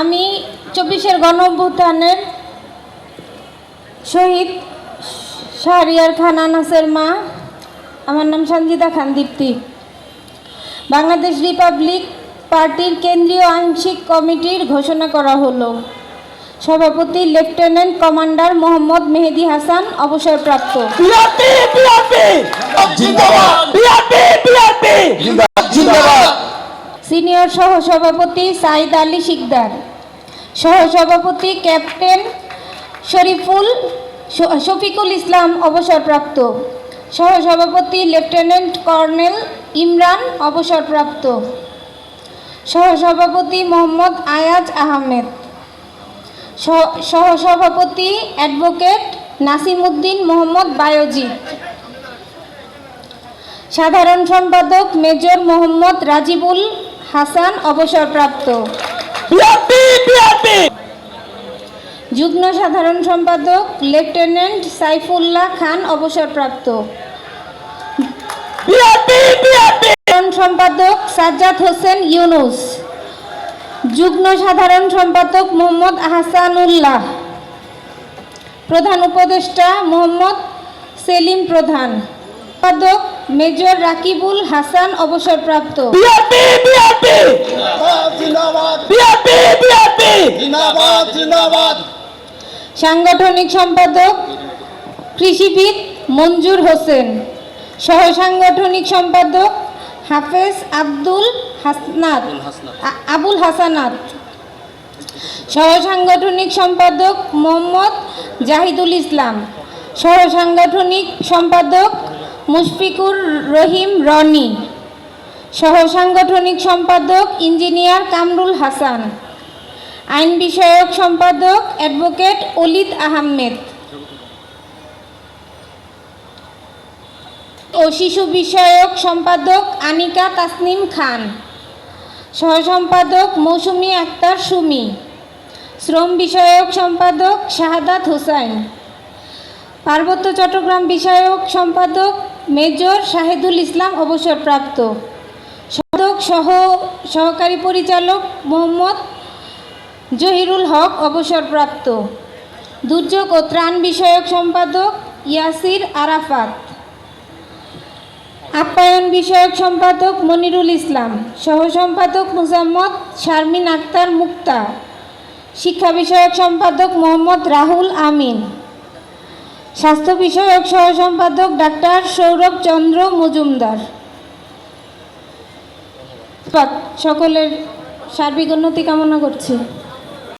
আমি চব্বিশের গণ অভ্যুত্থানের শহীদ শাহরিয়ার খান আনাসের মা আমার নাম সঞ্জিতা খান দীপ্তি বাংলাদেশ রিপাবলিক পার্টির কেন্দ্রীয় আংশিক কমিটির ঘোষণা করা হলো সভাপতি লেফটেন্যান্ট কমান্ডার মোহাম্মদ মেহেদি হাসান অবসরপ্রাপ্ত বিআরপি বিআরপি জিন্দাবাদ বিআরপি বিআরপি জিন্দাবাদ সিনিয়র সহসভাপতি সাইদ আলী শিকদার, সহসভাপতি ক্যাপ্টেন শরীফুল শফিকুল ইসলাম অবসরপ্রাপ্ত, সহসভাপতি লেফটেন্যান্ট কর্নেল ইমরান অবসরপ্রাপ্ত, সহসভাপতি মোহাম্মদ আয়াজ আহমেদ, সহ- সহসভাপতি অ্যাডভোকেট নাসিমউদ্দিন মোহাম্মদ বায়োজিৎ, সাধারণ সম্পাদক মেজর মোহাম্মদ রাজিবুল হাসান অবসরপ্রাপ্ত। যুগ্ম সাধারণ সম্পাদক লেফটেন্যান্ট সাইফুল্লাহ খান অবসরপ্রাপ্ত। সম্পাদক সাজ্জাদ হোসেন ইউনুস। যুগ্ম সাধারণ সম্পাদক মোহাম্মদ আহসানুল্লাহ। প্রধান উপদেষ্টা মোহাম্মদ সেলিম প্রধান। সম্পাদক মেজর রাকিবুল হাসান অবসরপ্রাপ্ত। বিআরপি বিআরপি জিন্দাবাদ বিআরপি বিআরপি জিন্দাবাদ জিন্দাবাদ সাংগঠনিক সম্পাদক কৃষিবিদ মঞ্জুর হোসেন। সহ সাংগঠনিক সম্পাদক হাফেজ আব্দুল হাসনাত আবুল হাসানাত। সহ সাংগঠনিক সম্পাদক মোহাম্মদ জাহিদুল ইসলাম। সহ সাংগঠনিক সম্পাদক মুশফিকুর রহিম রনি সহ সাংগঠনিক সম্পাদক ইঞ্জিনিয়ার কামরুল হাসান, আইন বিষয়ক সম্পাদক অ্যাডভোকেট অলিদ আহমেদ ও শিশু বিষয়ক সম্পাদক আনিকা তাসনিম খান, সহসম্পাদক মৌসুমি আক্তার সুমি, শ্রম বিষয়ক সম্পাদক শাহাদাত হোসাইন, পার্বত্য চট্টগ্রাম বিষয়ক সম্পাদক মেজর শাহেদুল ইসলাম অবসরপ্রাপ্ত। সম্পাদক সহ সহকারী পরিচালক মোহাম্মদ জহিরুল হক অবসরপ্রাপ্ত। দুর্যোগ ও ত্রাণ বিষয়ক সম্পাদক ইয়াসির আরাফাত। আপ্যায়ন বিষয়ক সম্পাদক মনিরুল ইসলাম। সহ সম্পাদক মুজাম্মদ শারমিন আক্তার মুক্তা। শিক্ষা বিষয়ক সম্পাদক মোহাম্মদ রাহুল আমিন। স্বাস্থ্য বিষয়ক সহসম্পাদক ডাক্তার সৌরভ চন্দ্র মজুমদার। সকলের সার্বিক উন্নতি কামনা করছি।